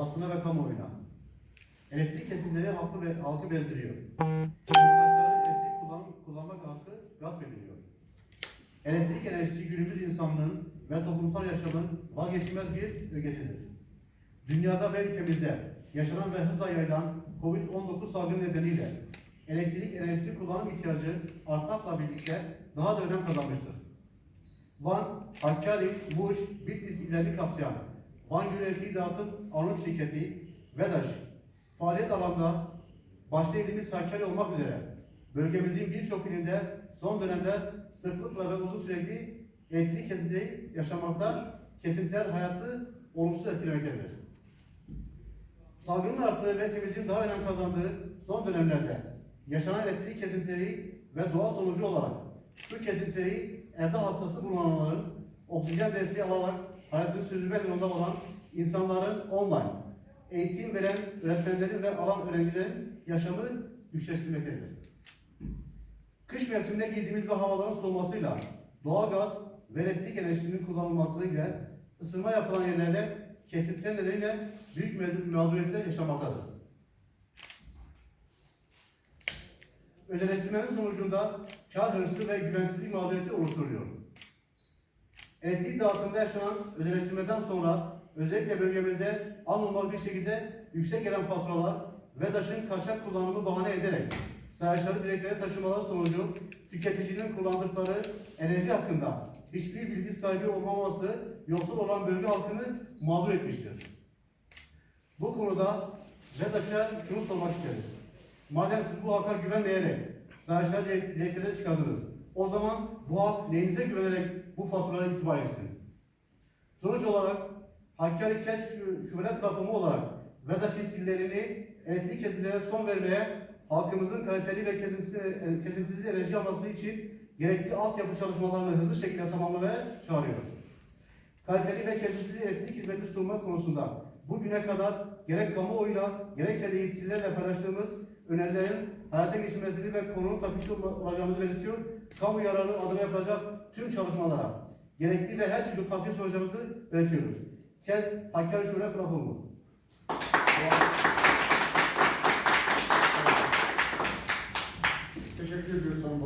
basına ve kamuoyuna. Elektrik kesintileri halkı, ve, halkı bezdiriyor. Elektrik kullan, kullanmak hakkı gasp ediliyor. Elektrik enerjisi günümüz insanlığının ve toplumsal yaşamın vazgeçilmez bir ögesidir. Dünyada ve ülkemizde yaşanan ve hızla yayılan COVID-19 salgını nedeniyle elektrik enerjisi kullanım ihtiyacı artmakla birlikte daha da önem kazanmıştır. Van, Hakkari, Muş, Bitlis illerini kapsayan Van Yönetliği Dağıtım Anonim Şirketi, VEDAŞ, faaliyet alanda başta ilimiz Hakkari olmak üzere bölgemizin birçok ilinde son dönemde sıklıkla ve uzun süreli elektrik kesintileri yaşamakta, kesintiler hayatı olumsuz etkilemektedir. Salgının arttığı ve temizliğin daha önem kazandığı son dönemlerde yaşanan elektrik kesintileri ve doğal sonucu olarak bu kesintileri evde hastası bulunanların oksijen desteği alarak hayatını sürdürmek yolunda olan insanların online eğitim veren öğretmenlerin ve alan öğrencilerin yaşamı güçleştirmektedir. Kış mevsimine girdiğimiz ve havaların soğumasıyla doğalgaz ve elektrik enerjisinin kullanılması ile ısınma yapılan yerlerde kesintiler nedeniyle büyük mağdur- mağduriyetler yaşamaktadır. Özelleştirmenin sonucunda kar hırsı ve güvensizlik mağduriyeti oluşturuyor. Elektrik dağıtımında yaşanan özelleştirmeden sonra özellikle bölgemizde anormal bir şekilde yüksek gelen faturalar ve taşın kaçak kullanımı bahane ederek sayaçları direklere taşımaları sonucu tüketicinin kullandıkları enerji hakkında hiçbir bilgi sahibi olmaması yoksul olan bölge halkını mağdur etmiştir. Bu konuda VEDAŞ'a şunu sormak isteriz. Madem siz bu halka güvenmeyerek sayaçları direk- direklere çıkardınız, o zaman bu halk neyinize güvenerek bu faturalara itibar etsin? Sonuç olarak Hakkari Kes Şu- Şube Platformu olarak VEDAŞ yetkililerini elektrik kesintilerine son vermeye, halkımızın kaliteli ve kesintisiz, e, kesintisiz enerji alması için gerekli altyapı çalışmalarını hızlı şekilde tamamlamaya çağırıyor. Kaliteli ve kesintisiz elektrik hizmeti sunma konusunda bugüne kadar gerek kamuoyuyla gerekse de yetkililerle paylaştığımız önerilerin hayata geçirmesini ve konunun takipçi olacağımızı belirtiyor. Kamu yararı adına yapılacak tüm çalışmalara gerekli ve her türlü katkı sunacağımızı belirtiyoruz. KEZ Hakkari Şube Platformu.